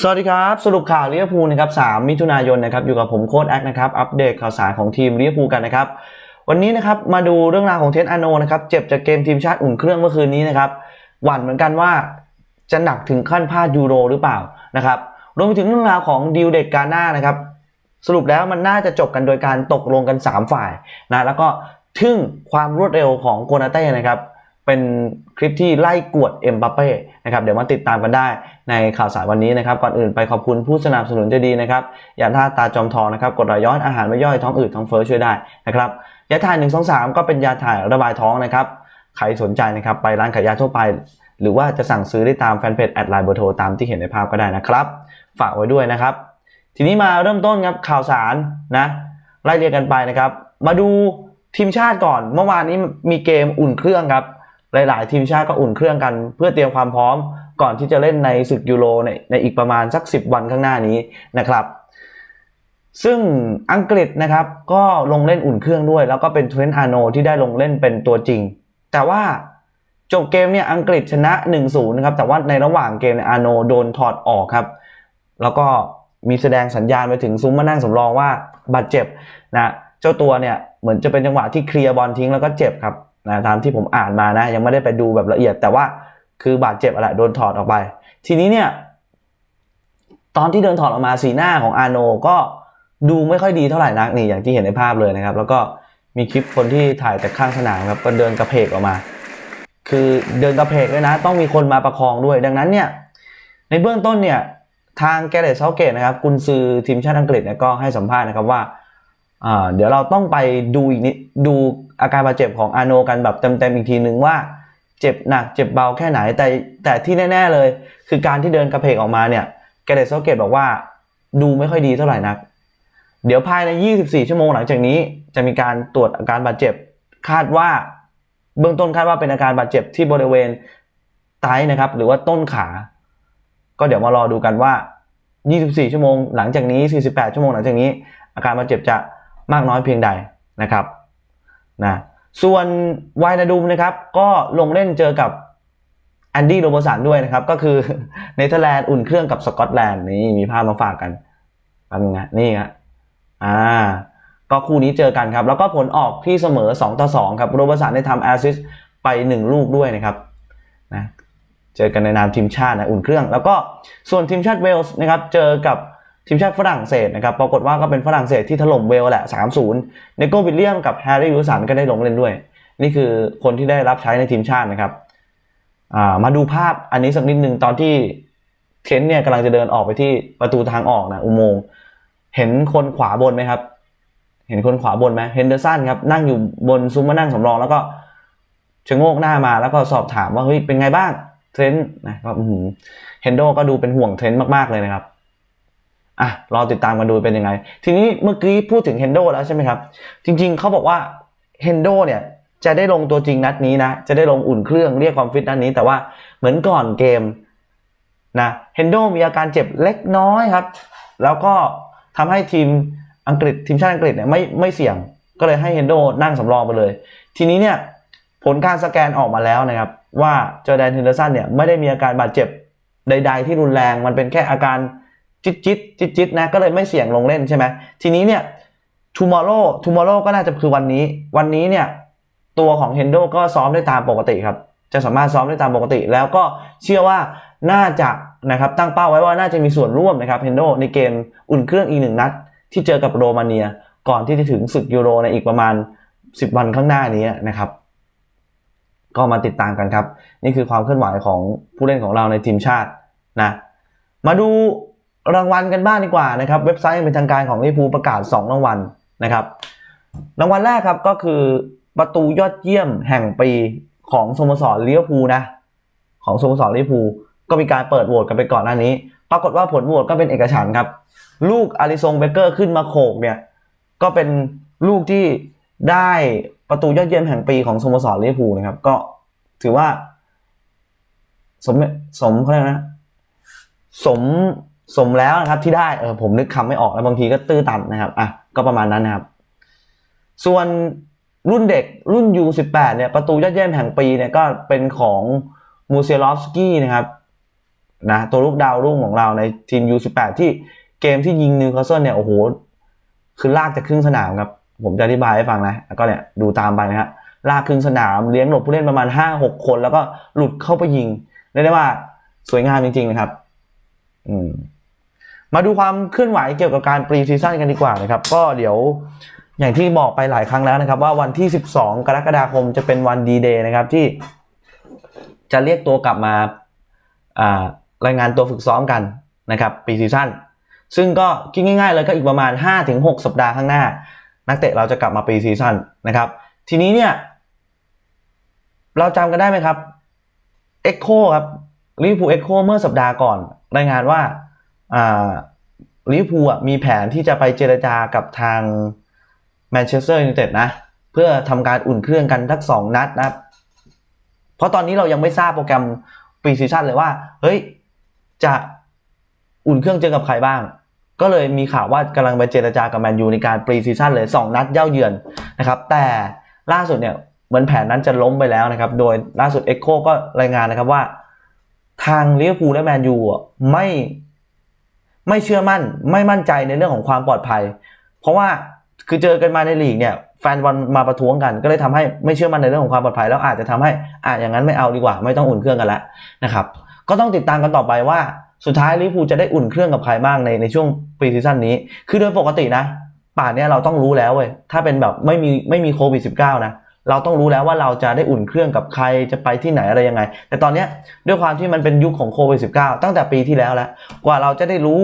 สวัสดีครับ สรุปข่าวลิเวอร์พูลนะครับ 3 มิถุนายนนะครับ อยู่กับผมโค้ดแอคนะครับ อัปเดตข่าวสารของทีมลิเวอร์พูลกันนะครับ วันนี้นะครับ มาดูเรื่องราวของเทนอาโนนะครับ เจ็บจากเกมทีมชาติอุ่นเครื่องเมื่อคืนนี้นะครับ หวั่นเหมือนกันว่าจะหนักถึงขั้นพลาดยูโรหรือเปล่านะครับ รวมไปถึงเรื่องราวของดิวเด็กกาหน้านะครับ สรุปแล้วมันน่าจะจบกันโดยการตกลงกัน 3 ฝ่ายนะ แล้วก็ทึ่งความรวดเร็วของโกนาเต้นะครับ เป็นคลิปที่ไล่กวดเอ็มบัปเป้นะครับเดี๋ยวมาติดตามกันได้ในข่าวสารวันนี้นะครับก่อนอื่นไปขอบคุณผู้สนับสนุนใจดีนะครับยาท่าตาจอมทองนะครับกดรอยย้อนอาหารไม่ย่อยท้องอืดท้องเฟ้อช่วยได้นะครับยาถ่าย1 2 3 ก็เป็นยาถ่ายระบายท้องนะครับใครสนใจนะครับไปร้านขายยาทั่วไป หรือว่าจะสั่งซื้อได้ตามแฟนเพจแอดไลน์เบอร์โทรตามที่เห็นในภาพก็ได้นะครับฝากไว้ด้วยนะครับ ทีนี้มาเริ่มต้นครับข่าวสารนะไล่เรียงกันไปนะครับ มาดูทีมชาติก่อนเมื่อวานนี้มีเกมอุ่นเครื่องครับ หลาย ๆ ทีมชาติก็อุ่นเครื่องกัน เพื่อเตรียมความพร้อมก่อนที่จะเล่นในศึกยูโรในในอีกประมาณสัก 10 วันข้างหน้านี้นะครับ ซึ่งอังกฤษนะครับก็ลงเล่นอุ่นเครื่องด้วย แล้วก็เป็นเทรนต์อาโนที่ได้ลงเล่นเป็นตัวจริง แต่ว่าจบเกมเนี่ยอังกฤษชนะ 1-0 นะครับแต่ว่าในระหว่างเกมเนี่ยอาโนโดนถอดออกครับ แล้วก็มีแสดงสัญญาณไปถึงซุ้มมานั่งสำรองว่าบาดเจ็บนะเจ้าตัวเนี่ยเหมือนจะเป็นจังหวะที่เคลียร์บอลทิ้งแล้วก็เจ็บครับ นะตามที่ผมอ่านมานะยังไม่ได้ไปดูแบบละเอียด แต่ว่าคือบาดเจ็บอะไรโดนถอดออกไป ทีนี้เนี่ยตอนที่เดินถอดออกมาสีหน้าของอาโนก็ดูไม่ค่อยดีเท่าไหร่นักนี่อย่างที่เห็นในภาพเลยนะครับ แล้วก็มีคลิปคนที่ถ่ายแต่ข้างสนามครับก็เดินกระเพกออกมา คือเดินกระเพกด้วยนะ ต้องมีคนมาประคองด้วย ดังนั้นเนี่ยในเบื้องต้นเนี่ยทางแกเรตเซาเกตนะครับกุนซือทีมชาติอังกฤษเนี่ยก็ให้สัมภาษณ์นะครับว่าอ่าเดี๋ยวเราต้องไปดูอีกนิดดู อาการบาดเจ็บของอาโนกันแบบเต็มๆอีกทีนึงว่าเจ็บหนักเจ็บเบาแค่ไหนแต่แต่ที่แน่ ๆเลย คือการที่เดินกระเพกออกมาเนี่ยแกเรตเซเกตบอกว่าดูไม่ค่อยดีเท่าไหร่นัก เดี๋ยวภายใน 24 ชั่วโมงหลังจากนี้ จะมีการตรวจอาการบาดเจ็บ คาดว่า เบื้องต้นคาดว่าเป็นอาการบาดเจ็บที่บริเวณไตนะครับ หรือว่าต้นขา ก็เดี๋ยวมารอดูกันว่า 24 ชั่วโมงหลังจากนี้ 48 ชั่วโมงหลังจากนี้ อาการบาดเจ็บจะมากน้อยเพียงใดนะครับ นะส่วนไวนาดูมนะครับก็ลงเล่นเจอกับแอนดี้โรเบอร์สันด้วยนะครับ ก็คือเนเธอร์แลนด์อุ่นเครื่องกับสกอตแลนด์นี่มีภาพมาฝากกันแป๊บนึงนะนี่ฮะอ่าก็คู่นี้เจอกันครับ แล้วก็ผลออกที่เสมอ 2 ต่อ 2 ครับโรเบอร์สันได้ทำแอสซิสไป 1 ลูกด้วยนะครับนะเจอกันในนามทีมชาตินะอุ่นเครื่อง แล้วก็ส่วนทีมชาติเวลส์นะครับเจอกับ ทีมชาติฝรั่งเศสนะครับปรากฏว่าก็เป็นฝรั่งเศสที่ถล่มเวลส์แหละ3-0เนโกวิลเลียมกับแฮร์รี่วิลสันก็ได้ลงเล่นด้วย นี่คือคนที่ได้รับใช้ในทีมชาตินะครับามาดูภาพอันนี้สักนิดหนึ่งตอนที่เทนต์เนี่ยกำลังจะเดินออกไปที่ประตูทางออกนะอุโมงค์เห็นคนขวาบนไหมครับ เห็นคนขวาบนไหมเฮนเดอร์สันครับนั่งอยู่บนซุ้มมานั่งสำรอง แล้วก็ชะโงกหน้ามาแล้วก็สอบถามว่าเฮ้ยเป็นไงบ้างเทรนต์นะครับเฮนโดก็ดูเป็นห่วงเทรนต์มากๆเลยนะครับ อะรอติดตามกันดูเป็นยังไง ทีนี้เมื่อกี้พูดถึงเฮนโดแล้วใช่ไหมครับ จริงๆเขาบอกว่าเฮนโดเนี่ยจะได้ลงตัวจริงนัดนี้นะ จะได้ลงอุ่นเครื่องเรียกความฟิตนัดนี้ แต่ว่าเหมือนก่อนเกมนะเฮนโดมีอาการเจ็บเล็กน้อยครับ แล้วก็ทำให้ทีมอังกฤษทีมชาติอังกฤษเนี่ยไม่ไม่เสี่ยง ก็เลยให้เฮนโดนั่งสำรองไปเลย ทีนี้เนี่ยผลการสแกนออกมาแล้วนะครับ ว่าจอแดนเฮนเดอร์สันเนี่ยไม่ได้มีอาการบาดเจ็บใด ๆ ที่รุนแรงมันเป็นแค่อาการ จิตจิตจิตจิตนะก็เลยไม่เสี่ยงลงเล่นใช่ไหมทีนี้เนี่ย tomorrow tomorrow ก็น่าจะคือวันนี้ วันนี้เนี่ย ตัวของเฮนโดก็ซ้อมได้ตามปกติครับ จะสามารถซ้อมได้ตามปกติ แล้วก็เชื่อว่าน่าจะนะครับตั้งเป้าไว้ว่าน่าจะมีส่วนร่วมนะครับเฮนโดในเกมอุ่นเครื่องอีกหนึ่งนัด ที่เจอกับโรมาเนีย ก่อนที่จะถึงศึกยูโรในอีกประมาณ 10 วันข้างหน้านี้นะครับ ก็มาติดตามกันครับ นี่คือความเคลื่อนไหวของผู้เล่นของเราในทีมชาตินะมาดู รางวัลกันบ้างดีกว่านะครับ เว็บไซต์เป็นทางการของลิเวอร์พูลประกาศ 2 รางวัลนะครับ รางวัลแรกครับก็คือประตูยอดเยี่ยมแห่งปีของสโมสรลิเวอร์พูลนะ ของสโมสรลิเวอร์พูลก็มีการเปิดโหวตกันไปก่อนหน้านี้ ปรากฏว่าผลโหวตก็เป็นเอกฉันครับ ลูกอาริซงเบเกอร์ขึ้นมาโขกเนี่ย ก็เป็นลูกที่ได้ประตูยอดเยี่ยมแห่งปีของสโมสรลิเวอร์พูลนะครับ ก็ถือว่า สมสมเขาเรียกนะ สม สมแล้วนะครับที่ได้เออผมนึกคำไม่ออกแล้วบางทีก็ตื้อตันนะครับอะก็ประมาณนั้นนะครับ ส่วนรุ่นเด็กรุ่น U18 เนี่ยประตูยอดเยี่ยมแห่งปีเนี่ยก็เป็นของมูเซลอฟสกี้นะครับนะตัวลูกดาวรุ่งของเราในทีม U18 ที่เกมที่ยิงนิวคาสเซิลเนี่ยโอ้โหคือลากจากครึ่งสนามครับ ผมจะอธิบายให้ฟังนะแล้วก็เนี่ยดูตามไปนะฮะลากครึ่งสนามเลี้ยงหลบผู้เล่นประมาณ 5-6 คน แล้วก็หลุดเข้าไปยิงเรียกได้ว่าสวยงามจริง ๆ นะครับ อืม มาดูความเคลื่อนไหวเกี่ยวกับการปรีซีซั่นกันดีกว่านะครับ ก็เดี๋ยวอย่างที่บอกไปหลายครั้งแล้วนะครับ ว่าวันที่ 12 กรกฎาคมจะเป็นวันดีเดย์นะครับที่จะเรียกตัวกลับมาารายงานตัวฝึกซ้อมกันนะครับปรีซีซั่นซึ่งก็คิดง่ายๆเลยก็อีกประมาณ 5-6 สัปดาห์ข้างหน้า นักเตะเราจะกลับมาปรีซีซั่นนะครับ ทีนี้เนี่ย เราจำกันได้ไหมครับเอ็กโคครับลิเวอร์พูลเอ็กโคเมื่อสัปดาห์ก่อน รายงานว่า ลิเวอร์พูลมีแผนที่จะไปเจรจากับทางแมนเชสเตอร์ยูไนเต็ดนะเพื่อทำการอุ่นเครื่องกันทั้งสองนัดนะครับเพราะตอนนี้เรายังไม่ทราบโปรแกรมปรีซีซั่นเลยว่า เฮ้ย จะอุ่นเครื่องเจอกับใครบ้าง ก็เลยมีข่าวว่ากำลังไปเจรจากับแมนยูในการปรีซีซั่นเลย 2 นัดเย่าเยือนนะครับ แต่ล่าสุดเนี่ยเหมือนแผนนั้นจะล้มไปแล้วนะครับ โดยล่าสุดเอ็กโคก็รายงานนะครับว่า ทางลิเวอร์พูลและแมนยูไม่ ไม่เชื่อมั่นไม่มั่นใจในเรื่องของความปลอดภัย เพราะว่าคือเจอกันมาในลีกเนี่ยแฟนบอลมาประท้วงกัน ก็เลยทำให้ไม่เชื่อมั่นในเรื่องของความปลอดภัย แล้วอาจจะทำให้อะอย่างนั้นไม่เอาดีกว่า ไม่ต้องอุ่นเครื่องกันแล้วนะครับก็ต้องติดตามกันต่อไปว่าสุดท้ายลิเวอร์พูจะได้อุ่นเครื่องกับใครบ้างในในช่วงปีซีซั่นนี้ คือโดยปกตินะ ป่านเนี้ยเราต้องรู้แล้วเว้ยถ้าเป็นแบบไม่มีไม่มีโควิด -19 นะ เราต้องรู้แล้วว่าเราจะได้อุ่นเครื่องกับใครจะไปที่ไหนอะไรยังไง แต่ตอนนี้ด้วยความที่มันเป็นยุคของโควิด -19 ตั้งแต่ปีที่แล้วแล้ว กว่าเราจะได้รู้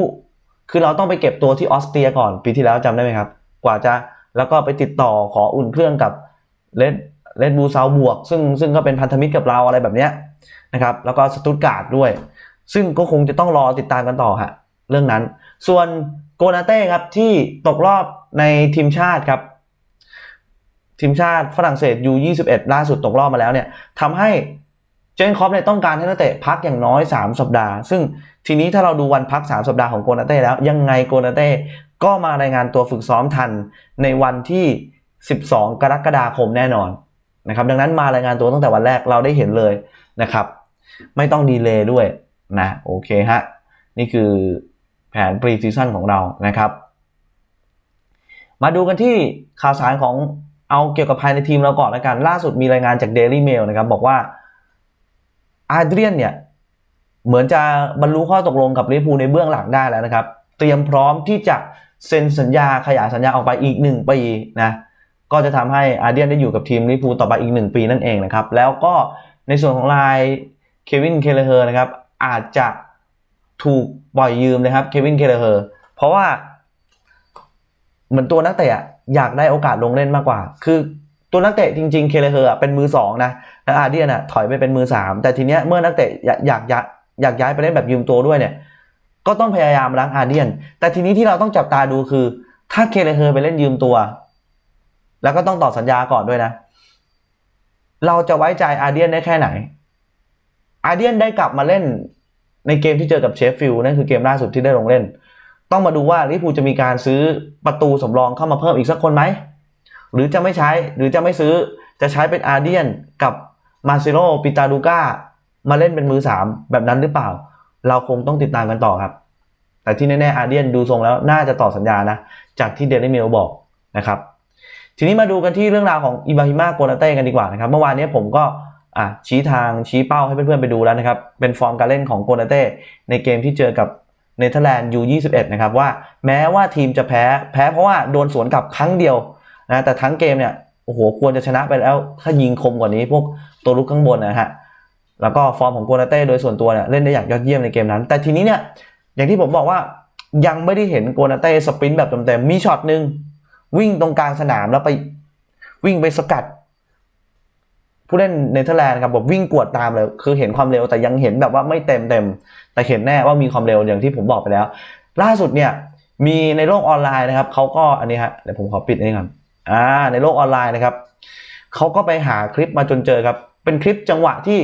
คือเราต้องไปเก็บตัวที่ออสเตรียก่อนปีที่แล้วจำได้ไหมครับ กว่าจะแล้วก็ไปติดต่อขออุ่นเครื่องกับเลดเลดบูซาวบวก ซึ่งซึ่งก็เป็นพันธมิตรกับเราอะไรแบบเนี้ยนะครับ แล้วก็สตุตการ์ดด้วย ซึ่งก็คงจะต้องรอติดตามกันต่อฮะเรื่องนั้น ส่วนโกนาเต้ครับที่ตกรอบในทีมชาติครับ ทีมชาติฝรั่งเศส U21 ล่าสุดตกรอบมาแล้วเนี่ยทำให้เจนคอปเนี่ยต้องการให้นักเตะพักอย่างน้อย 3 สัปดาห์ ซึ่งทีนี้ถ้าเราดูวันพัก 3 สัปดาห์ของโกนาเต้แล้ว ยังไงโกนาเต้ก็มารายงานตัวฝึกซ้อมทันในวันที่ 12 กรกฎาคมแน่นอนนะครับดังนั้นมารายงานตัวตั้งแต่วันแรกเราได้เห็นเลยนะครับ ไม่ต้องดีเลย์ด้วยนะโอเคฮะนี่คือแผนปรีซีซั่นของเรานะครับ มาดูกันที่ข่าวสารของ เอาเกี่ยวกับภายในทีมเราก่อนละกัน ล่าสุดมีรายงานจาก Daily Mail นะครับ บอกว่าอาเดรียนเนี่ยเหมือนจะบรรลุข้อตกลงกับลิเวอร์พูลในเบื้องหลังได้แล้วนะครับ เตรียมพร้อมที่จะเซ็นสัญญาขยายสัญญาออกไปอีก 1 ปีนะก็จะทำให้อาเดียนได้อยู่กับทีมลิเวอร์พูลต่อไปอีก 1 ปีนั่นเองนะครับ แล้วก็ในส่วนของรายเควินเคเลเฮอร์นะครับอาจจะถูกปล่อยยืมนะครับเควินเคเลเฮอร์เพราะว่าเหมือนตัวนักเตะ อยากได้โอกาสลงเล่นมากกว่า คือตัวนักเตะจริงๆ เคเลเฮอร์อะเป็นมือสองนะแล้วอาเดียนอะถอยไปเป็นมือสามแต่ทีเนี้ยเมื่อนักเตะอยากอยากอยากอยากย้ายไปเล่นแบบยืมตัวด้วยเนี่ย ก็ต้องพยายามล้างอาเดียน แต่ทีนี้ที่เราต้องจับตาดูคือ ถ้าเคเลเฮอร์ไปเล่นยืมตัว แล้วก็ต้องต่อสัญญาก่อนด้วยนะ เราจะไว้ใจอาเดียนได้แค่ไหน อาเดียนได้กลับมาเล่นในเกมที่เจอกับเชฟฟิลด์นั่นคือเกมล่าสุดที่ได้ลงเล่น ต้องมาดูว่าลิเวอร์พูจะมีการซื้อประตูสำรองเข้ามาเพิ่มอีกสักคนไหม หรือจะไม่ใช้หรือจะไม่ซื้อจะใช้เป็นอาเดียนกับมาซิโรปิตาดูก้ามาเล่นเป็นมือสามแบบนั้นหรือเปล่า เราคงต้องติดตามกันต่อครับ แต่ที่แน่ๆอาเดียนดูทรงแล้วน่าจะต่อสัญญานะ จากที่เดลิเมลบอกนะครับ ทีนี้มาดูกันที่เรื่องราวของอิบราฮิมาโกนาเต้กันดีกว่านะครับ เมื่อวานนี้ผมก็ชี้ทางชี้เป้าให้เพื่อนๆไปดูแล้วนะครับ เป็นฟอร์มการเล่นของโกนาเต้ในเกมที่เจอกับ เนเธอร์แลนด์ U21 นะครับว่าแม้ว่าทีมจะแพ้แพ้เพราะว่าโดนสวนกลับครั้งเดียวนะแต่ทั้งเกมเนี่ยโอ้โหควรจะชนะไปแล้ว ถ้ายิงคมกว่านี้พวกตัวลุกข้างบนนะฮะแล้วก็ฟอร์มของโกนาเต้โดยส่วนตัวเนี่ยเล่นได้อย่างยอดเยี่ยมในเกมนั้น แต่ทีนี้เนี่ยอย่างที่ผมบอกว่ายังไม่ได้เห็นโกนาเต้สปรินต์แบบเต็มๆมีช็อตหนึ่งวิ่งตรงกลางสนามแล้วไปวิ่งไปสกัด ผู้เล่นเนเธอร์แลนด์ครับแบบวิ่งกวดตามเลย คือเห็นความเร็วแต่ยังเห็นแบบว่าไม่เต็มเต็มแต่เห็นแน่ว่ามีความเร็วอย่างที่ผมบอกไปแล้ว ล่าสุดเนี่ยมีในโลกออนไลน์นะครับเขาก็อันนี้ฮะเดี๋ยวผมขอปิดนี่ก่อนอ่าในโลกออนไลน์นะครับเขาก็ไปหาคลิปมาจนเจอครับ เป็นคลิปจังหวะที่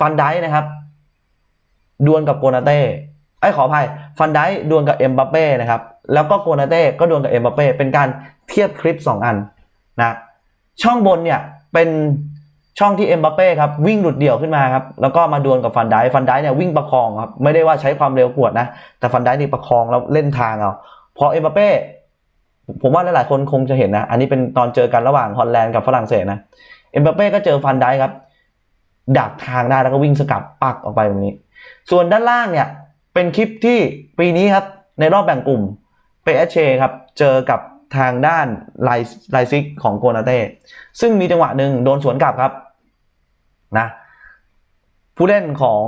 ฟันได้นะครับดวลกับโกนาเต้ไอ้ขออภัยฟันได้ดวลกับเอ็มบัปเป้นะครับแล้วก็โกนาเต้ก็ดวลกับเอ็มบัปเป้เป็นการเทียบคลิป 2 อันนะช่องบนเนี่ยเป็น ช่องที่เอ็มบัปเป้ครับวิ่งหลุดเดี่ยวขึ้นมาครับแล้วก็มาดวลกับฟันไดค์ฟันไดค์เนี่ยวิ่งประคองครับไม่ได้ว่าใช้ความเร็วกวดนะ แต่ฟันไดค์นี่ประคองแล้วเล่นทางเอาพอเอ็มบัปเป้ผมว่าหลายๆคนคงจะเห็นนะ อันนี้เป็นตอนเจอกันระหว่างฮอลแลนด์กับฝรั่งเศสนะเอ็มบัปเป้ก็เจอฟันไดค์ครับดักทางได้แล้วก็วิ่งสกัดปักออกไปแบบนี้ ส่วนด้านล่างเนี่ยเป็นคลิปที่ปีนี้ครับในรอบแบ่งกลุ่มเปเชครับเจอกับทางด้านไลไลซิกของโกนาเต้ซึ่งมีจังหวะหนึ่งโดนสวนกลับครับ นะผู้เล่นของ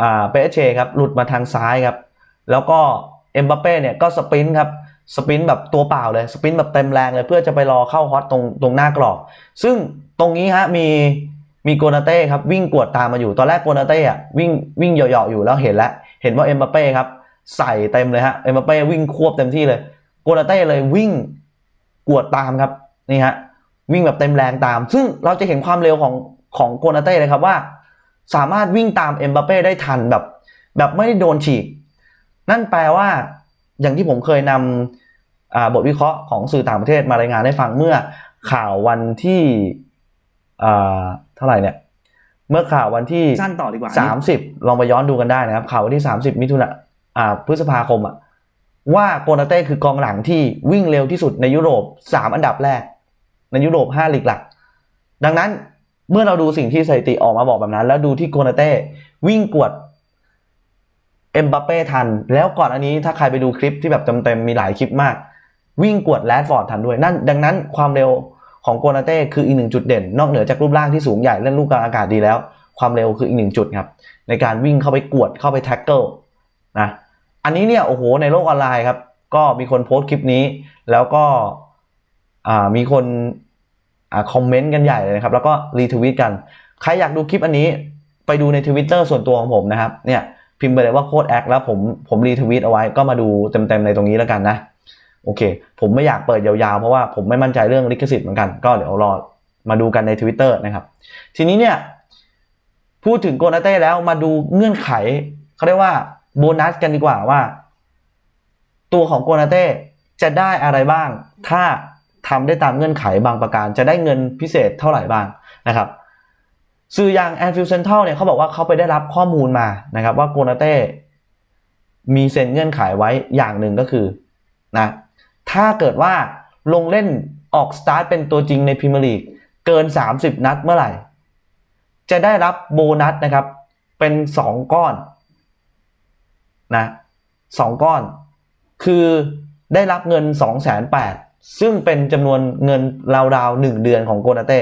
อ่าเปเชครับหลุดมาทางซ้ายครับ แล้วก็เอ็มบัปเป้เนี่ยก็สปรินต์ครับสปรินต์แบบตัวเปล่าเลยสปรินต์แบบเต็มแรงเลยเพื่อจะไปรอเข้าฮอตตรงตรงหน้ากรอบ ซึ่งตรงนี้ฮะมีมีโกนาเต้ครับวิ่งกวดตามมาอยู่ตอนแรกโกนาเต้อะวิ่งวิ่งเหยาะๆอยู่แล้วเห็นแล้วเห็นว่าเอ็มบัปเป้ครับใส่เต็มเลยฮะเอ็มบัปเป้วิ่งควบเต็มที่เลยโกนาเต้เลยวิ่งกวดตามครับนี่ฮะวิ่งแบบเต็มแรงตาม ซึ่งเราจะเห็นความเร็วของ ของโกนาเต้เลยครับว่า สามารถวิ่งตามเอ็มบัปเป้ได้ทันแบบ แบบไม่ได้โดนฉีก นั่นแปลว่าอย่างที่ผมเคยนำอ่าบทวิเคราะห์ของสื่อต่างประเทศมารายงานให้ฟังเมื่อข่าววันที่อ่าเท่าไหร่เนี่ย เมื่อข่าววันที่สั้นต่อดีกว่าสามสิบลองไปย้อนดูกันได้นะครับ ข่าววันที่สามสิบมิถุนาอ่าพฤษภาคมอะว่าโกนาเต้คือกองหลังที่วิ่งเร็วที่สุดในยุโรปสามอันดับแรก ในยุโรปห้าลีกหลัก ดังนั้น เมื่อเราดูสิ่งที่สถิติออกมาบอกแบบนั้น แล้วดูที่โกนาเต้วิ่งกวดเอ็มบัปเป้ทัน แล้วก่อนอันนี้ถ้าใครไปดูคลิปที่แบบเต็มๆมีหลายคลิปมาก วิ่งกวดแรดฟอร์ดทันด้วยนั่นดังนั้นความเร็วของโกนาเต้คืออีกหนึ่งจุดเด่น นอกเหนือจากรูปร่างที่สูงใหญ่เล่นลูกกลางอากาศดีแล้ว ความเร็วคืออีกหนึ่งจุดครับ ในการวิ่งเข้าไปกวดเข้าไปแท็กเกิลนะอันนี้เนี่ยโอ้โหในโลกออนไลน์ครับ ก็มีคนโพสต์คลิปนี้ แล้วก็มีคน คอมเมนต์กันใหญ่เลยนะครับ แล้วก็รีทวิตกัน ใครอยากดูคลิปอันนี้ไปดูในทวิตเตอร์ส่วนตัวของผมนะครับเนี่ยพิมพ์ไปเลยว่าโคดแอคแล้วผมผมรีทวิตเอาไว้ก็มาดูเต็มๆในตรงนี้แล้วกันนะโอเค ผมไม่อยากเปิดยาวๆ เพราะว่าผมไม่มั่นใจเรื่องลิขสิทธิ์เหมือนกัน ก็เดี๋ยวรอมาดูกันใน Twitter นะครับ ทีนี้เนี่ย พูดถึงโกนาเต้แล้วมาดูเงื่อนไข เขาเรียกว่าโบนัสกันดีกว่าว่า ตัวของโกนาเต้จะได้อะไรบ้าง ถ้า ทำได้ตามเงื่อนไขบางประการ จะได้เงินพิเศษเท่าไหร่บ้างนะครับสื่ออย่างแอนฟิลเซนทัลเนี่ยเขาบอกว่าเขาไปได้รับข้อมูลมานะครับว่าโกนาเต้มีเซ็นเงื่อนไขไว้อย่างหนึ่งก็คือนะถ้าเกิดว่าลงเล่นออกสตาร์ทเป็นตัวจริงในพรีเมียร์ลีกเกิน 30 นัดเมื่อไหร่ จะได้รับโบนัสนะครับ เป็น 2 ก้อนนะสองก้อน คือได้รับเงิน 2 8 0 0 0 ซึ่งเป็นจำนวนเงินราวๆหนึ่งเดือนของโกนาเต้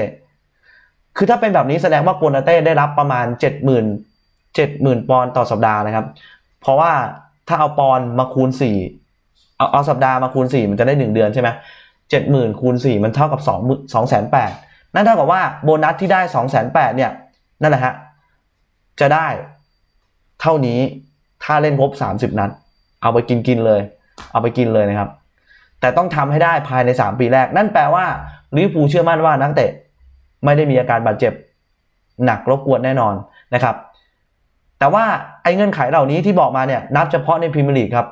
คือถ้าเป็นแบบนี้แสดงว่าโกนาเต้ได้รับประมาณ 70,000 70,000 ปอนต่อสัปดาห์นะครับ เพราะว่าถ้าเอาปอนมาคูณ 4 เอาเอาสัปดาห์มาคูณ 4 มันจะได้ 1 เดือนใช่ไหม70,000คูณ 4 มันเท่ากับ2 2 8 0 0 0นั่นเท่ากับว่าโบนัสที่ได้2 8 0 0 0เนี่ยนั่นแหละฮะจะได้เท่านี้ถ้าเล่นครบ 30 นัด เอาไปกินกินเลย เอาไปกินเลยนะครับ แต่ต้องทำให้ได้ภายใน 3 ปีแรก นั่นแปลว่าลิเวอร์พูลเชื่อมั่นว่านักเตะไม่ได้มีอาการบาดเจ็บหนักรบกวนแน่นอนนะครับ แต่ว่าไอ้เงื่อนไขเหล่านี้ที่บอกมาเนี่ยนับเฉพาะในพรีเมียร์ลีกครับ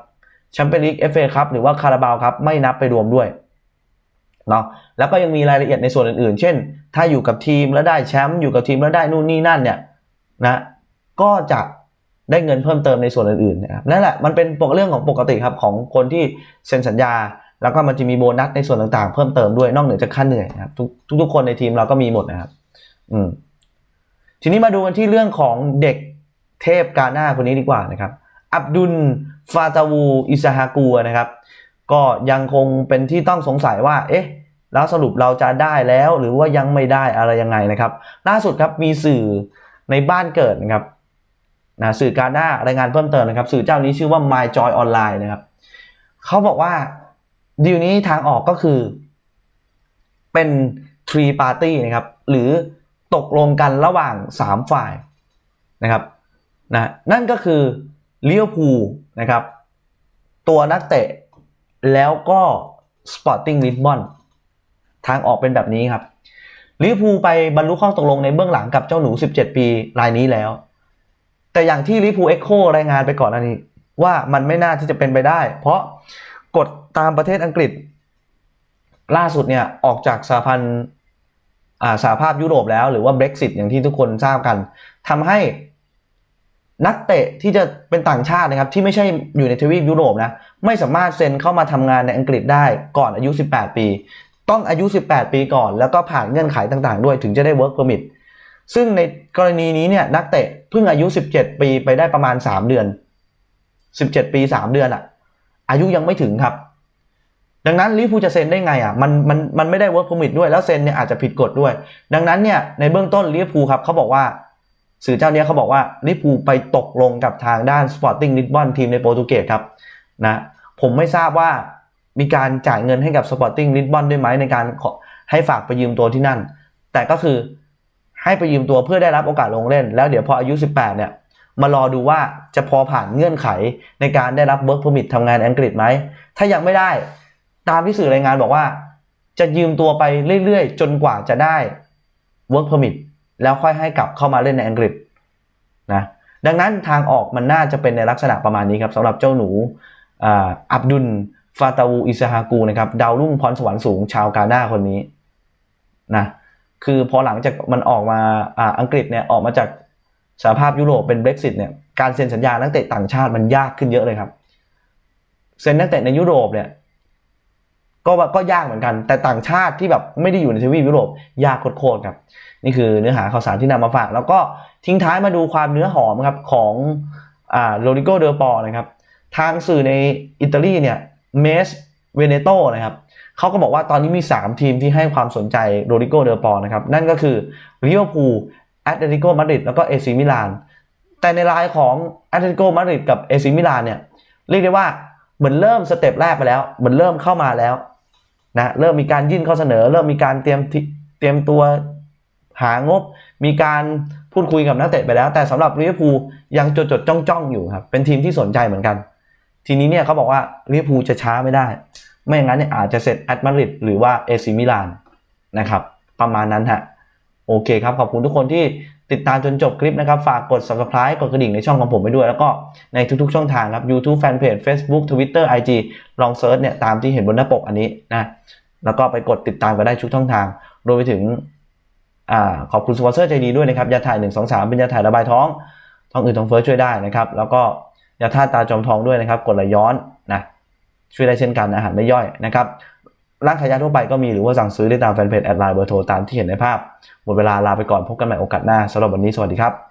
แชมเปี้ยนลีกเอฟเอครับหรือว่าคาราบาวครับไม่นับไปรวมด้วยเนาะแล้วก็ยังมีรายละเอียดในส่วนอื่นๆ เช่น ถ้าอยู่กับทีมแล้วได้แชมป์อยู่กับทีมแล้วได้นู่นนี่นั่นเนี่ยนะก็จะได้เงินเพิ่มเติมในส่วนอื่นๆนะครับนั่นแหละมันเป็นปกเรื่องของปกติครับของคนที่เซ็นสัญญา แล้วก็มันจะมีโบนัสในส่วนต่างๆ เพิ่มเติมด้วยนอกเหนือจากค่าเหนื่อยนะครับทุกทุกๆคนในทีมเราก็มีหมดนะครับ อืม ทีนี้มาดูกันที่เรื่องของเด็กเทพกาหน้าคนนี้ดีกว่านะครับ อับดุลฟาตาวูอิซาฮากัวนะครับ ก็ยังคงเป็นที่ต้องสงสัยว่า เอ๊ะ แล้วสรุปเราจะได้แล้วหรือว่ายังไม่ได้อะไรยังไงนะครับ ล่าสุดครับมีสื่อในบ้านเกิดนะครับนะสื่อการหน้ารายงานเพิ่มเติมนะครับ สื่อเจ้านี้ชื่อว่า My Joy Online นะครับเขาบอกว่า ดีลนี้ทางออกก็คือ เป็น three party นะครับ หรือตกลงกันระหว่าง 3 ฝ่ายนะครับนะนั่นก็คือเลี้ยวภูลนะครับ ตัวนักเตะ แล้วก็ Sporting Lisbon ทางออกเป็นแบบนี้ครับลิเวอร์พูลไปบรรลุข้อตกลงในเบื้องหลังกับเจ้าหนู 17 ปีรายนี้แล้ว แต่อย่างที่ลิเวอร์พูลเอ็กโครายงานไปก่อนอันนี้ ว่ามันไม่น่าที่จะเป็นไปได้ เพราะ กฎตามประเทศอังกฤษ ล่าสุดเนี่ยออกจากสหพันธ์อ่าสหภาพยุโรปแล้วหรือว่า Brexit อย่างที่ทุกคนทราบกันทำให้นักเตะที่จะเป็นต่างชาตินะครับที่ไม่ใช่อยู่ในทวีปยุโรปนะไม่สามารถเซ็นเข้ามาทำงานในอังกฤษได้ก่อนอายุ 18 ปี ต้องอายุ 18 ปีก่อน แล้วก็ผ่านเงื่อนไขต่างๆ ด้วยถึงจะได้ work permit ซึ่งในกรณีนี้เนี่ยนักเตะเพิ่งอายุ 17 ปีไปได้ประมาณ 3 เดือน 17 ปี 3 เดือนอะ อายุยังไม่ถึงครับ ดังนั้นลิเวอร์พูจะเซ็นได้ไงอะมันมันมันไม่ได้ work permit ด้วยแล้วเซ็นเนี่ยอาจจะผิดกฎด้วย ดังนั้นเนี่ยในเบื้องต้นลิเวอร์พูครับเขาบอกว่าสื่อเจ้าเนี้ยเขาบอกว่าลิเวอร์พูไปตกลงกับทางด้าน Sporting Lisbon ทีมในโปรตุเกสครับนะผมไม่ทราบว่ามีการจ่ายเงินให้กับ Sporting Lisbon ด้วยไหมในการขอให้ฝากไปยืมตัวที่นั่น แต่ก็คือให้ไปยืมตัวเพื่อได้รับโอกาสลงเล่น แล้วเดี๋ยวพออายุ 18 เนี่ย มารอดูว่าจะพอผ่านเงื่อนไขในการได้รับ work permit ทำงานในอังกฤษไหม ถ้ายังไม่ได้ตามที่สื่อรายงานบอกว่า จะยืมตัวไปเรื่อยๆ จนกว่าจะได้ work permit แล้วค่อยให้กลับเข้ามาเล่นในอังกฤษนะดังนั้นทางออกมันน่าจะเป็นในลักษณะประมาณนี้ครับสำหรับเจ้าหนูอับดุลฟาตาวูอิสฮากูนะครับดาวรุ่งพรสวรรค์สูงชาวกาหน้าคนนี้นะคือพอหลังจากมันออกมาอ่าอังกฤษเนี่ยออกมาจาก สหภาพยุโรปเป็น Brexit เนี่ยการเซ็นสัญญานักเตะต่างชาติมันยากขึ้นเยอะเลยครับเซ็นนักเตะในยุโรปเนี่ยก็ก็ยากเหมือนกัน แต่ต่างชาติที่แบบไม่ได้อยู่ในทวีปยุโรปยากโคตรครับ นี่คือเนื้อหาข่าวสารที่นำมาฝาก แล้วก็ทิ้งท้ายมาดูความเนื้อหอมครับของอ่าโรดิโกเดอปอนะครับ ทางสื่อในอิตาลีเนี่ยเมสเวเนโตนะครับเขาก็บอกว่าตอนนี้มี 3 ทีมที่ให้ความสนใจโรดิโกเดอปอนะครับ นั่นก็คือลิเวอร์พูล แอตเลติโกมาดริดแล้วก็เอซิมิลานแต่ในรายของแอตเลติโกมาดริดกับเอซิมิลานเนี่ยเรียกได้ว่าเหมือนเริ่มสเต็ปแรกไปแล้วเหมือนเริ่มเข้ามาแล้วนะเริ่มมีการยื่นข้อเสนอ เริ่มมีการเตรียมเตรียมตัวหางบ มีการพูดคุยกับนักเตะไปแล้ว แต่สำหรับลิเวอร์พูลยังจดจดจ้องจ้องอยู่ครับเป็นทีมที่สนใจเหมือนกัน ทีนี้เนี่ยเขาบอกว่าลิเวอร์พูลจะช้าไม่ได้ ไม่อย่างนั้นเนี่ยอาจจะเสร็จแอตมาดริดหรือว่าเอซิมิลานนะครับประมาณนั้นฮะ โอเคครับ ขอบคุณทุกคนที่ติดตามจนจบคลิปนะครับ ฝากกด subscribe กดกระดิ่งในช่องของผมไปด้วย แล้วก็ในทุกๆช่องทางครับ YouTube Fanpage Facebook Twitter IG ลองเซิร์ชเนี่ยตามที่เห็นบนหน้าปกอันนี้นะแล้วก็ไปกดติดตามกันได้ทุกช่องทางรวมไปถึงอขอบคุณสปอนเซอร์ใจดีด้วยนะครับยาถ่าย1 2 3 เป็นยาถ่ายระบายท้องท้องอืดท้องเฟ้อช่วยได้นะครับแล้วก็ยาธาตุตาจอมทองด้วยนะครับกดไหลย้อนนะช่วยได้เช่นกันอาหารไม่ย่อยนะครับ ร้านขายยาทั่วไปก็มีหรือว่าสั่งซื้อได้ตามแฟนเพจแอดไลน์เบอร์โทรตามที่เห็นในภาพ หมดเวลาลาไปก่อนพบกันใหม่โอกาสหน้าสำหรับวันนี้สวัสดีครับ